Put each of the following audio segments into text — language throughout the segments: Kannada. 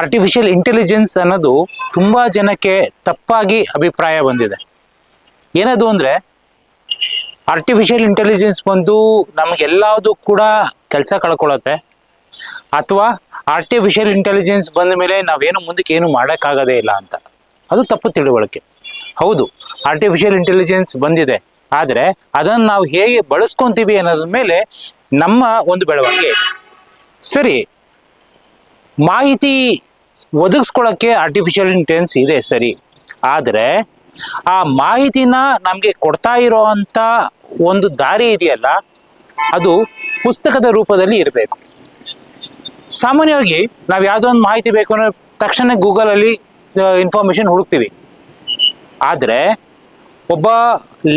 ಆರ್ಟಿಫಿಷಿಯಲ್ ಇಂಟೆಲಿಜೆನ್ಸ್ ಅನ್ನೋದು ತುಂಬ ಜನಕ್ಕೆ ತಪ್ಪಾಗಿ ಅಭಿಪ್ರಾಯ ಬಂದಿದೆ. ಏನದು ಅಂದರೆ ಆರ್ಟಿಫಿಷಿಯಲ್ ಇಂಟೆಲಿಜೆನ್ಸ್ ಬಂದು ನಮಗೆಲ್ಲದು ಕೂಡ ಕೆಲಸ ಕಳ್ಕೊಳತ್ತೆ. ಅಥವಾ ಆರ್ಟಿಫಿಷಿಯಲ್ ಇಂಟೆಲಿಜೆನ್ಸ್ ಬಂದ ಮೇಲೆ ನಾವೇನು ಮುಂದಕ್ಕೆ ಏನು ಮಾಡೋಕ್ಕಾಗೋದೇ ಇಲ್ಲ ಅಂತ. ಅದು ತಪ್ಪು ತಿಳುವಳಿಕೆ. ಹೌದು ಆರ್ಟಿಫಿಷಿಯಲ್ ಇಂಟೆಲಿಜೆನ್ಸ್ ಬಂದಿದೆ. ಆದರೆ ಅದನ್ನು ನಾವು ಹೇಗೆ ಬಳಸ್ಕೊತೀವಿ ಅನ್ನೋದ್ರ ಮೇಲೆ ನಮ್ಮ ಒಂದು ಬೆಳವಣಿಗೆ ಸರಿ, ಮಾಹಿತಿ ಒದಗಿಸ್ಕೊಳ್ಳೋಕ್ಕೆ ಆರ್ಟಿಫಿಷಿಯಲ್ ಇಂಟೆಲಿಜೆನ್ಸ್ ಇದೆ ಸರಿ. ಆದರೆ ಆ ಮಾಹಿತಿನ ನಮಗೆ ಕೊಡ್ತಾ ಇರೋವಂಥ ಒಂದು ದಾರಿ ಇದೆಯಲ್ಲ, ಅದು ಪುಸ್ತಕದ ರೂಪದಲ್ಲಿ ಇರಬೇಕು. ಸಾಮಾನ್ಯವಾಗಿ ನಾವು ಯಾವುದೋ ಒಂದು ಮಾಹಿತಿ ಬೇಕು ಅಂದ್ರೆ ತಕ್ಷಣ ಗೂಗಲಲ್ಲಿ ಇನ್ಫಾರ್ಮೇಷನ್ ಹುಡುಕ್ತೀವಿ. ಆದರೆ ಒಬ್ಬ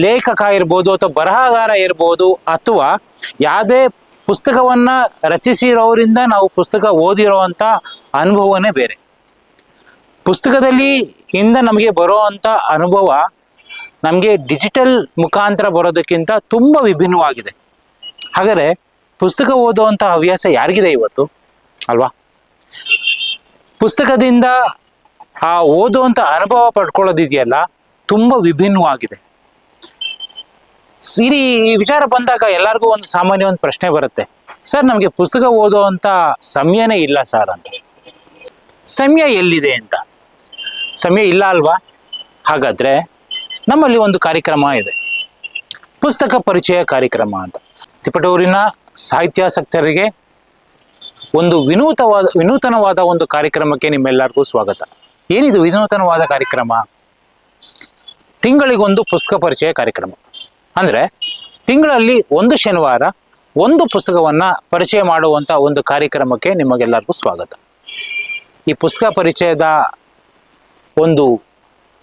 ಲೇಖಕ ಇರ್ಬೋದು ಅಥವಾ ಬರಹಗಾರ ಇರ್ಬೋದು ಅಥವಾ ಯಾವುದೇ ಪುಸ್ತಕವನ್ನ ರಚಿಸಿರೋರಿಂದ ನಾವು ಪುಸ್ತಕ ಓದಿರೋವಂಥ ಅನುಭವನೇ ಬೇರೆ. ಪುಸ್ತಕದಲ್ಲಿ ಇಂದ ನಮಗೆ ಬರೋವಂಥ ಅನುಭವ ನಮಗೆ ಡಿಜಿಟಲ್ ಮುಖಾಂತರ ಬರೋದಕ್ಕಿಂತ ತುಂಬ ವಿಭಿನ್ನವಾಗಿದೆ. ಹಾಗಾದರೆ ಪುಸ್ತಕ ಓದುವಂಥ ಹವ್ಯಾಸ ಯಾರಿಗಿದೆ ಇವತ್ತು? ಅಲ್ವಾ? ಪುಸ್ತಕದಿಂದ ಆ ಓದುವಂಥ ಅನುಭವ ಪಡ್ಕೊಳ್ಳೋದಿದೆಯಲ್ಲ, ತುಂಬ ವಿಭಿನ್ನವಾಗಿದೆ. ಸಿರಿ ವಿಚಾರ ಬಂದಾಗ ಎಲ್ಲರಿಗೂ ಒಂದು ಸಾಮಾನ್ಯ ಒಂದು ಪ್ರಶ್ನೆ ಬರುತ್ತೆ. ಸರ್, ನಮಗೆ ಪುಸ್ತಕ ಓದುವಂಥ ಸಮಯನೇ ಇಲ್ಲ ಸರ್ ಅಂತ. ಸಮಯ ಎಲ್ಲಿದೆ ಅಂತ. ಸಮಯ ಇಲ್ಲ ಅಲ್ವಾ? ಹಾಗಾದ್ರೆ ನಮ್ಮಲ್ಲಿ ಒಂದು ಕಾರ್ಯಕ್ರಮ ಇದೆ. ಪುಸ್ತಕ ಪರಿಚಯ ಕಾರ್ಯಕ್ರಮ ಅಂತ. ತಿಪಟೂರಿನ ಸಾಹಿತ್ಯಾಸಕ್ತರಿಗೆ ಒಂದು ವಿನೂತವಾದ, ವಿನೂತನವಾದ ಒಂದು ಕಾರ್ಯಕ್ರಮಕ್ಕೆ ನಿಮ್ಮೆಲ್ಲರಿಗೂ ಸ್ವಾಗತ. ಏನಿದು ವಿನೂತನವಾದ ಕಾರ್ಯಕ್ರಮ? ತಿಂಗಳಿಗೊಂದು ಪುಸ್ತಕ ಪರಿಚಯ ಕಾರ್ಯಕ್ರಮ. ಅಂದರೆ ತಿಂಗಳಲ್ಲಿ ಒಂದು ಶನಿವಾರ ಒಂದು ಪುಸ್ತಕವನ್ನು ಪರಿಚಯ ಮಾಡುವಂಥ ಒಂದು ಕಾರ್ಯಕ್ರಮಕ್ಕೆ ನಿಮಗೆಲ್ಲರಿಗೂ ಸ್ವಾಗತ. ಈ ಪುಸ್ತಕ ಪರಿಚಯದ ಒಂದು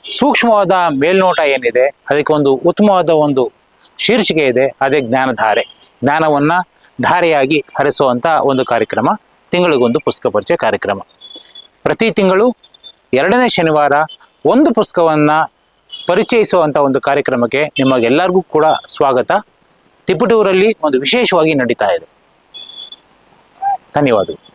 ಸೂಕ್ಷ್ಮವಾದ ಮೇಲ್ನೋಟ ಏನಿದೆ, ಅದಕ್ಕೆ ಒಂದು ಉತ್ತಮವಾದ ಒಂದು ಶೀರ್ಷಿಕೆ ಇದೆ, ಅದೇ ಜ್ಞಾನಧಾರೆ. ಜ್ಞಾನವನ್ನು ಧಾರೆಯಾಗಿ ಹರಿಸುವಂಥ ಒಂದು ಕಾರ್ಯಕ್ರಮ, ತಿಂಗಳಿಗೊಂದು ಪುಸ್ತಕ ಪರಿಚಯ ಕಾರ್ಯಕ್ರಮ. ಪ್ರತಿ ತಿಂಗಳು ಎರಡನೇ ಶನಿವಾರ ಒಂದು ಪುಸ್ತಕವನ್ನು ಪರಿಚಯಿಸುವಂಥ ಒಂದು ಕಾರ್ಯಕ್ರಮಕ್ಕೆ ನಿಮಗೆಲ್ಲರಿಗೂ ಕೂಡ ಸ್ವಾಗತ. ತಿಪಟೂರಲ್ಲಿ ಒಂದು ವಿಶೇಷವಾಗಿ ನಡೀತಾ ಇದೆ. ಧನ್ಯವಾದಗಳು.